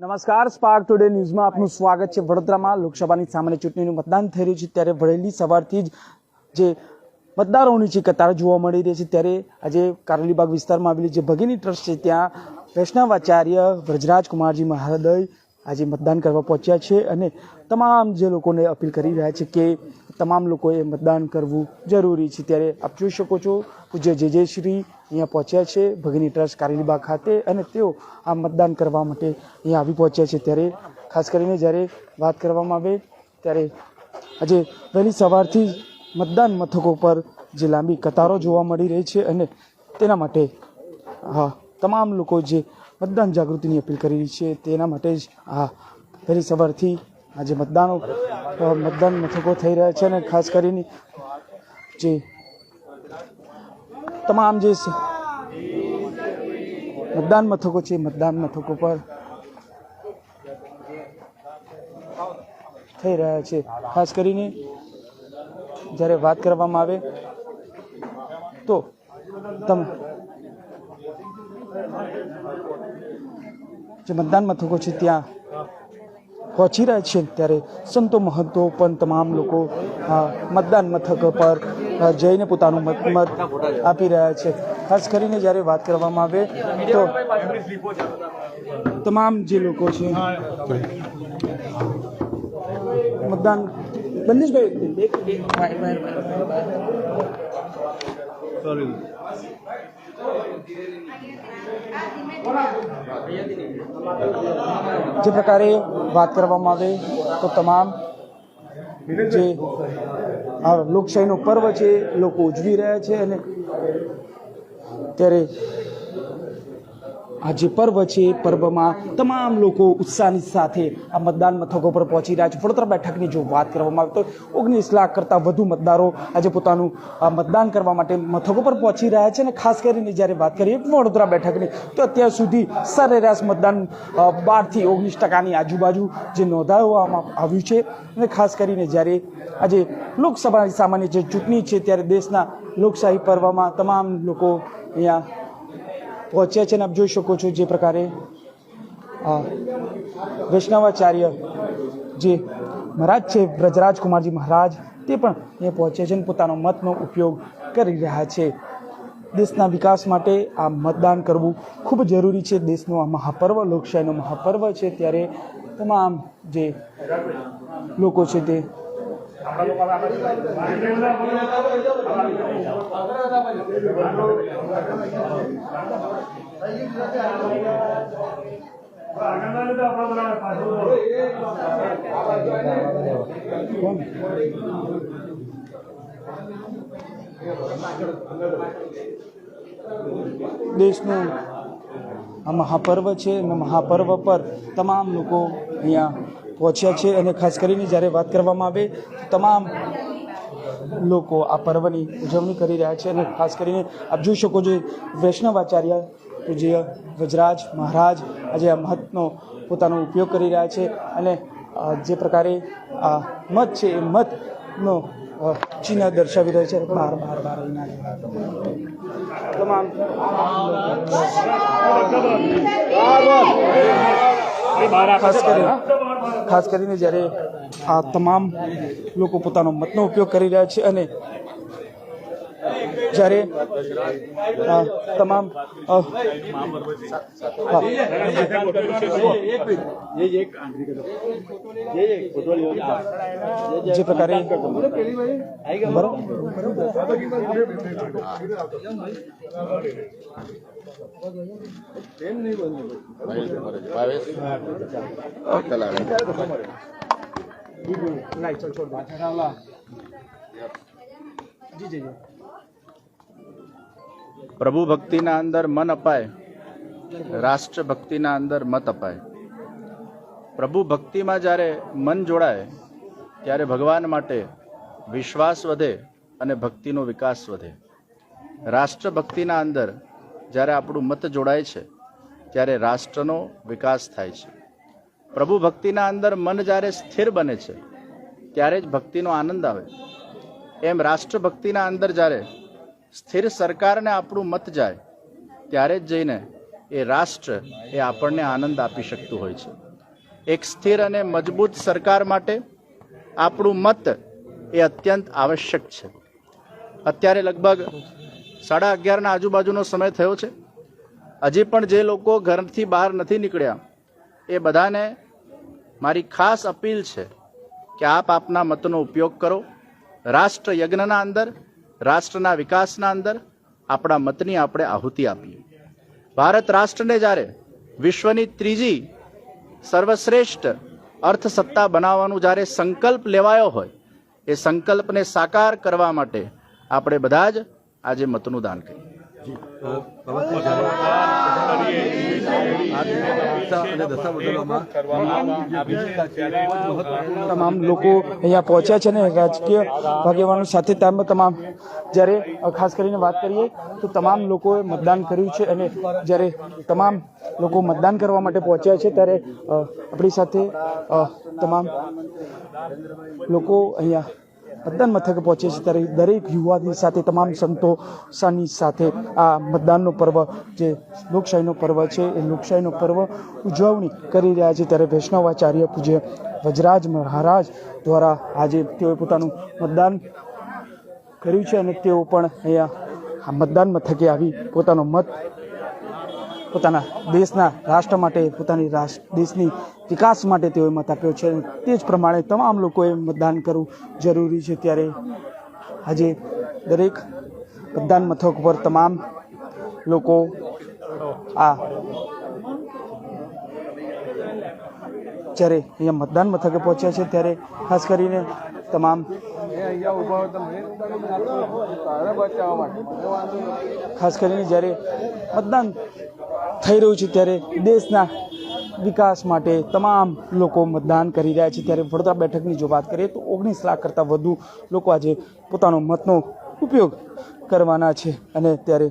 નમસ્કાર spark today ન્યૂઝમાં આપનું સ્વાગત છે. વડોદરામાં લોકસભાની સામાન્ય ચૂંટણીનું મતદાન થઈ રહ્યું છે. ત્યારે વળેલી સવારથી જ જે મતદારોની જે કતાર જોવા મળી રહી છે, ત્યારે આજે કારેલીબાગ વિસ્તારમાં આવેલી જે ભગીની ટ્રસ્ટ છે, ત્યાં વૈષ્ણવાચાર્ય વ્રજરાજ કુમારજી મહાદય આજે મતદાન કરવા પહોંચ્યા છે અને તમામ જે લોકોને અપીલ કરી રહ્યા છે કે તમામ લોકોએ મતદાન કરવું જરૂરી છે. ત્યારે આપ જોઈ શકો છો પૂજ્ય જે જય શ્રી અહીંયા પહોંચ્યા છે ભગની ટ્રસ્ટ કારેલીબાગ ખાતે અને તેઓ આ મતદાન કરવા માટે અહીંયા આવી પહોંચ્યા છે. ત્યારે ખાસ કરીને જ્યારે વાત કરવામાં આવે ત્યારે આજે વહેલી સવારથી મતદાન મથકો પર જે લાંબી કતારો જોવા મળી રહી છે અને તેના માટે, હા, તમામ લોકો જે મતદાન જાગૃતિની અપીલ કરી રહી છે તેના માટે જ આ વહેલી સવારથી આજે મતદાનો મતદાન મથકો થઈ રહ્યા છે અને ખાસ કરીને જે તમામ જે મતદાન મથકો છે, મતદાન મથકો પર થઈ રહ્યા છે. ખાસ કરીને જ્યારે વાત કરવામાં આવે તો તમે જે મતદાન મથકો છે ત્યાં પહોંચી રહ્યા છે ત્યારે સંતો મહંતો પણ તમામ લોકો મતદાન મથક પર જઈને પોતાનું મત મત આપી રહ્યા છે. ખાસ કરીને જ્યારે વાત કરવામાં આવે તો તમામ જે લોકો છે, મતદાન બંદીશભાઈ જે પ્રકારે વાત કરવામાં આવે તો તમામ જે આ લોકશાહીનો પર્વ છે લોકો ઉજવી રહ્યા છે અને ત્યારે આ જે પર્વ છે. એ પર્વમાં તમામ લોકો ઉત્સાહની સાથે આ મતદાન મથકો પર પહોંચી રહ્યા છે. વડોદરા બેઠકની જો વાત કરવામાં આવે તો ઓગણીસ લાખ કરતાં વધુ મતદારો આજે પોતાનું મતદાન કરવા માટે મથકો પર પહોંચી રહ્યા છે અને ખાસ કરીને જ્યારે વાત કરીએ વડોદરા બેઠકની, તો અત્યાર સુધી સરેરાશ મતદાન બારથી ઓગણીસ ટકાની આજુબાજુ જે નોંધાવવામાં આવ્યું છે. અને ખાસ કરીને જ્યારે આજે લોકસભાની સામાન્ય જે ચૂંટણી છે, ત્યારે દેશના લોકશાહી પર્વમાં તમામ લોકો અહીંયા પહોંચ્યા છે અને આપ જોઈ શકો છો જે પ્રકારે વૈષ્ણવાચાર્ય જે મહારાજ છે વ્રજરાજકુમારજી મહારાજ, તે પણ અહીંયા પહોંચ્યા છે અને પોતાનો મતનો ઉપયોગ કરી રહ્યા છે. દેશના વિકાસ માટે આ મતદાન કરવું ખૂબ જરૂરી છે. દેશનો આ મહાપર્વ, લોકશાહીનો મહાપર્વ છે. ત્યારે તમામ જે લોકો છે તે દેશનું આ મહાપર્વ છે અને મહાપર્વ પર તમામ લોકો અહીંયા પહોંચ્યા છે અને ખાસ કરીને જ્યારે વાત કરવામાં આવે તમામ લોકો આ પર્વની ઉજવણી કરી રહ્યા છે અને ખાસ કરીને આપ જોઈ શકો છો વૈષ્ણવાચાર્ય પૂજ્ય વજરાજ મહારાજ આજે આ મતનો પોતાનો ઉપયોગ કરી રહ્યા છે અને જે પ્રકારે આ મત છે એ મતનો ચિહ્ન દર્શાવી રહ્યા છે. બહાર બહાર બહાર તમામ. ખાસ કરીને ખાસ કરીને જ્યારે આ તમામ લોકો પોતાનો મતનો ઉપયોગ કરી રહ્યા છે અને જ્યારે આ તમામ અ, હા. જે પ્રકારે પ્રભુ ભક્તિના અંદર મન અપાય રાષ્ટ્ર ભક્તિના અંદર મત અપાય. પ્રભુ ભક્તિમાં જ્યારે મન જોડાય, ત્યારે ભગવાન માટે વિશ્વાસ વધે અને ભક્તિનો વિકાસ વધે. રાષ્ટ્ર ભક્તિના અંદર જ્યારે આપણું મત જોડાય છે, ત્યારે રાષ્ટ્રનો વિકાસ થાય છે. પ્રભુ ભક્તિના અંદર મન જ્યારે સ્થિર બને છે, ત્યારે જ ભક્તિનો આનંદ આવે. એમ રાષ્ટ્રભક્તિના અંદર જ્યારે સ્થિર સરકારને આપણું મત જાય, ત્યારે જ જઈને એ રાષ્ટ્ર એ આપણને આનંદ આપી શકતું હોય છે. એક સ્થિર અને મજબૂત સરકાર માટે આપણું મત એ અત્યંત આવશ્યક છે. અત્યારે લગભગ સાડા અગિયારના આજુબાજુનો સમય થયો છે. હજી પણ જે લોકો ઘરથી બહાર નથી નીકળ્યા, એ બધાને મારી ખાસ અપીલ છે કે આપ આપના મતનો ઉપયોગ કરો. રાષ્ટ્ર યજ્ઞના અંદર રાષ્ટ્રના વિકાસના અંદર આપણા મતની આપણે આહુતિ આપીએ. ભારત રાષ્ટ્રને જ્યારે વિશ્વની ત્રીજી સર્વશ્રેષ્ઠ અર્થસત્તા બનાવવાનું જ્યારે સંકલ્પ લેવાયો હોય, એ સંકલ્પને સાકાર કરવા માટે આપણે બધા જ આજે મતનું દાન કરીએ. તમામ લોકો અહીંયા પહોંચ્યા છે ને રાજકીય આગેવાનો સાથે તેમ તમામ જ્યારે ખાસ કરીને વાત કરીએ, તો તમામ લોકોએ મતદાન કર્યું છે અને જ્યારે તમામ લોકો મતદાન કરવા માટે પહોંચ્યા છે ત્યારે આપણી સાથે તમામ લોકો અહીંયા મતદાન મથકે પહોંચે છે ત્યારે દરેક યુવાની સાથે, તમામ સંતોષાની સાથે આ મતદાનનો પર્વ, જે લોકશાહીનો પર્વ છે, એ લોકશાહીનો પર્વ ઉજવણી કરી રહ્યા છે. ત્યારે વૈષ્ણવાચાર્ય પૂજ્ય વજરાજ મહારાજ દ્વારા આજે તેઓએ પોતાનું મતદાન કર્યું છે અને તેઓ પણ અહીંયા મતદાન મથકે આવી પોતાનો મત પોતાના દેશના રાષ્ટ્ર માટે, પોતાની રાષ્ટ્ર, દેશની વિકાસ માટે તેઓએ મત આપ્યો છે તે જ પ્રમાણે તમામ લોકોએ મતદાન કરવું જરૂરી છે. ત્યારે આજે દરેક મતદાન મથક પર તમામ લોકો આ જ્યારે અહીંયા મતદાન મથકે પહોંચ્યા છે, ત્યારે ખાસ કરીને તમામ ખાસ કરીને જ્યારે મતદાન થઈ રહ્યું છે ત્યારે દેશના વિકાસ માટે તમામ લોકો મતદાન કરી રહ્યા છે. ત્યારે વડોદરા બેઠકની જો વાત કરીએ તો ઓગણીસ લાખ કરતાં વધુ લોકો આજે પોતાનો મતનો ઉપયોગ કરવાના છે અને ત્યારે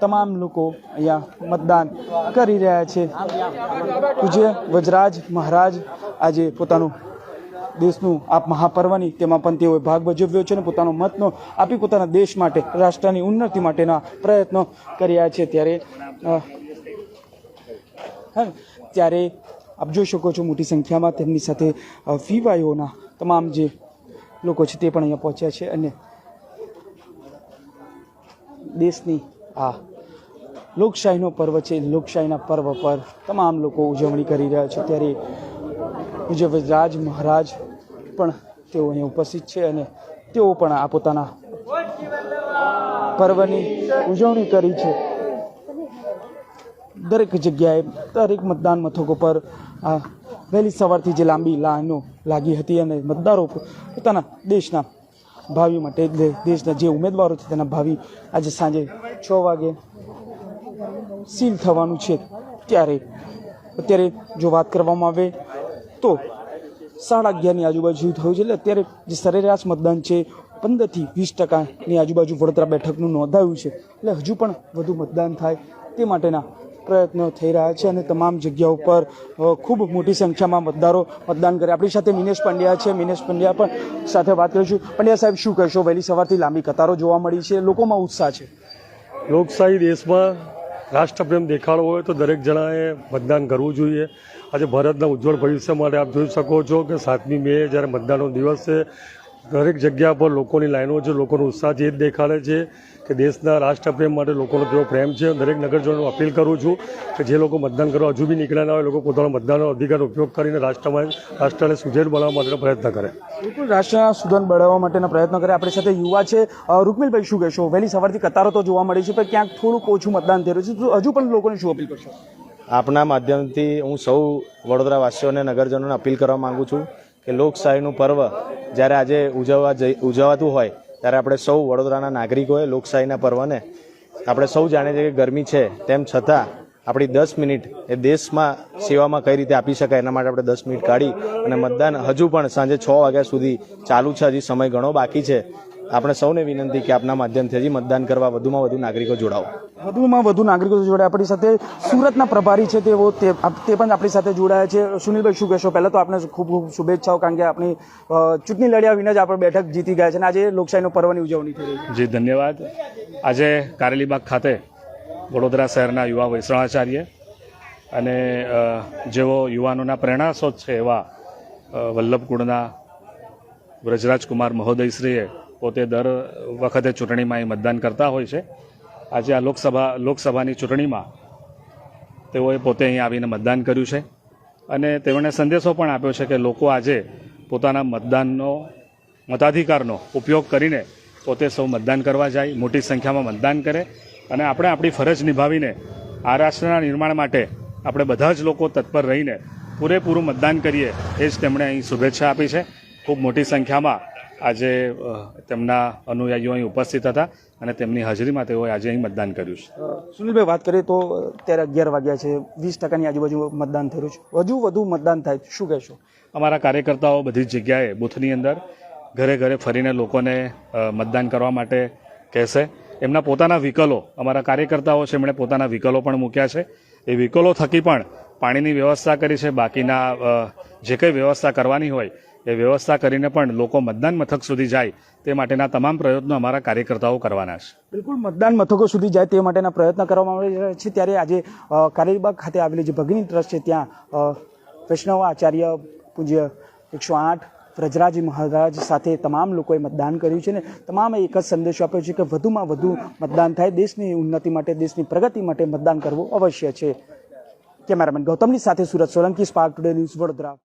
તમામ લોકો અહીંયા મતદાન કરી રહ્યા છે. પૂજ્ય વજરાજ મહારાજ આજે પોતાનું દેશનું આ મહાપર્વની તેમાં પણ તેઓએ ભાગ ભજવ્યો છે અને પોતાનો મતનો આપી પોતાના દેશ માટે, રાષ્ટ્રની ઉન્નતિ માટેના પ્રયત્નો કર્યા છે. ત્યારે હા, ત્યારે આપ જોઈ શકો છો મોટી સંખ્યામાં તેમની સાથે વીવાયોના તમામ જે લોકો છે તે પણ અહીંયા પહોંચ્યા છે અને દેશની આ લોકશાહીનો પર્વ છે, લોકશાહીના પર્વ પર તમામ લોકો ઉજવણી કરી રહ્યા છે. ત્યારે મુજબ રાજ મહારાજ પણ તેઓ અહીંયા ઉપસ્થિત છે અને તેઓ પણ આ પોતાના પર્વની ઉજવણી કરી છે. દરેક જગ્યાએ દરેક મતદાન મથકો પર વહેલી સવારથી જે લાંબી લાઈનો લાગી હતી અને મતદારો પોતાના દેશના ભાવિ માટે દેશના જે ઉમેદવારો છે તેના ભાવિ આજે સાંજે છ વાગે સીલ થવાનું છે. ત્યારે, અત્યારે જો વાત કરવામાં આવે તો સાડા અગિયારની આજુબાજુ થયું છે. એટલે અત્યારે જે સરેરાશ મતદાન છે પંદરથી વીસ ટકાની આજુબાજુ વડોદરા બેઠકનું નોંધાયું છે. એટલે હજુ પણ વધુ મતદાન થાય તે માટેના પ્રયત્નો થઈ રહ્યા છે અને તમામ જગ્યા ઉપર ખૂબ મોટી સંખ્યામાં મતદારો મતદાન કરે. આપણી સાથે મિનેશ પંડ્યા છે. મિનેશ પંડ્યા પણ સાથે વાત કરીશું. પંડ્યા સાહેબ, શું કહેશો? વહેલી સવારથી લાંબી કતારો જોવા મળી છે. લોકોમાં ઉત્સાહ છે. લોકશાહી દેશમાં રાષ્ટ્રપ્રેમ દેખાડવો હોય તો દરેક જણાએ મતદાન કરવું જોઈએ. આજે ભારતના ઉજ્જવળ ભવિષ્ય માટે આપ જોઈ શકો છો કે સાતમી મે જ્યારે મતદાનનો દિવસ છે દરેક જગ્યા પર લોકોની લાઈનો છે લોકોનો ઉત્સાહ છે એ જ દેખાડે છે કે દેશના રાષ્ટ્રપ્રેમ માટે લોકોનો કેવો પ્રેમ છે. દરેક નગરજનોને અપીલ કરું છું કે જે લોકો મતદાન કરવા હજુ બી નીકળ્યા ના હોય લોકો પોતાનો મતદાનનો અધિકારનો ઉપયોગ કરીને રાષ્ટ્રમાં રાષ્ટ્રને સુજેડ બનાવવા માટેનો પ્રયત્ન કરે. બિલકુલ રાષ્ટ્રના સુધાર બનાવવા માટેના પ્રયત્ન કરે. આપણી સાથે યુવા છે રૂકમિલભાઈ શું કહેશો? વહેલી સવારથી કતારો તો જોવા મળી છે પણ ક્યાંક થોડુંક ઓછું મતદાન થઈ રહ્યું છે. તો હજુ પણ લોકોને શું અપીલ કરશો? આપના માધ્યમથી હું સૌ વડોદરાવાસીઓને નગરજનોને અપીલ કરવા માગું છું કે લોકશાહીનું પર્વ જ્યારે આજે ઉજવવા જઈ ઉજવાતું હોય, ત્યારે આપણે સૌ વડોદરાના નાગરિકોએ લોકશાહીના પર્વને આપણે સૌ જાણીએ છીએ કે ગરમી છે, તેમ છતાં આપણી દસ મિનિટ એ દેશમાં સેવામાં કઈ રીતે આપી શકાય એના માટે આપણે દસ મિનિટ કાઢી અને મતદાન હજુ પણ સાંજે છ વાગ્યા સુધી ચાલુ છે, હજી સમય ઘણો બાકી છે. આપણે સૌને વિનંતી કે આપના માધ્યમથી હજી મતદાન કરવા વધુમાં વધુ નાગરિકો જોડાવો વધુમાં વધુ નાગરિકો જોડે આપણી સાથે સુરતના પ્રભારી છે તેઓ તે પણ આપણી સાથે જોડાયા છે. સુનિલભાઈ, શું કહેશો? પહેલાં તો આપણે ખૂબ ખૂબ શુભેચ્છાઓ, કારણ કે આપણી ચૂંટણી લડ્યા વિના જ આપણે બેઠક જીતી ગયા છે અને આજે લોકશાહીનો પર્વની ઉજવણી થઈ રહી જી, ધન્યવાદ. આજે કારેલીબાગ ખાતે વડોદરા શહેરના યુવા વૈષ્ણવાચાર્ય અને જેઓ યુવાનોના પ્રેરણાસ્ત્રોત છે એવા વલ્લભકુળના વ્રજરાજકુમાર મહોદયશ્રીએ પોતે દર વખતે ચૂંટણીમાં એ મતદાન કરતા હોય છે. આજે આ લોકસભા, લોકસભાની ચૂંટણીમાં તેઓએ પોતે અહીં આવીને મતદાન કર્યું છે. અને તેમણે સંદેશો પણ આપ્યો છે કે લોકો આજે પોતાના મતદાનનો, મતાધિકારનો ઉપયોગ કરીને પોતે સૌ મતદાન કરવા જાય, મોટી સંખ્યામાં મતદાન કરે. અને આપણે આપણી ફરજ નિભાવીને આ રાષ્ટ્રના નિર્માણ માટે આપણે બધા જ લોકો તત્પર રહીને પૂરેપૂરું મતદાન કરીએ, એ જ તેમણે અહીં શુભેચ્છા આપી છે. ખૂબ મોટી સંખ્યામાં આજે તેમના અનુયાયીઓ અહીં ઉપસ્થિત હતા અને તેમની હાજરીમાં તેઓએ આજે અહીં મતદાન કર્યું છે. સુનિલભાઈ વાત કરીએ તો અત્યારે અગિયાર વાગ્યા છે વીસ ટકાની આજુબાજુ મતદાન થયું છે. હજુ વધુ મતદાન થાય શું કહેશો? અમારા કાર્યકર્તાઓ બધી જ જગ્યાએ બૂથની અંદર ઘરે ઘરે ફરીને લોકોને મતદાન કરવા માટે કહેશે. એમના પોતાના વિકલો અમારા કાર્યકર્તાઓ છે એમણે પોતાના વિકલો પણ મૂક્યા છે. એ વિકલો થકી પણ પાણીની વ્યવસ્થા કરી છે. બાકીના જે કંઈ વ્યવસ્થા કરવાની હોય એ વ્યવસ્થા કરીને પણ લોકો મતદાન મથક સુધી જાય તે માટેના તમામ પ્રયત્નો અમારા કાર્યકર્તાઓ કરવાના છે. બિલકુલ, મતદાન મથકો સુધી જાય તે માટેના પ્રયત્ન કરવામાં આવી છે. ત્યારે આજે કારેલીબાગ ખાતે આવેલી જે ભગિની ટ્રસ્ટ છે, ત્યાં વૈષ્ણવ આચાર્ય પૂજ્ય એકસો આઠ વ્રજરાજી મહારાજ સાથે તમામ લોકોએ મતદાન કર્યું છે ને તમામે એક જ સંદેશો આપ્યો છે કે વધુમાં વધુ મતદાન થાય. દેશની ઉન્નતિ માટે, દેશની પ્રગતિ માટે મતદાન કરવું અવશ્ય છે. કેમેરામેન ગૌતમની સાથે Surat Solanki, spark today news Vadodara.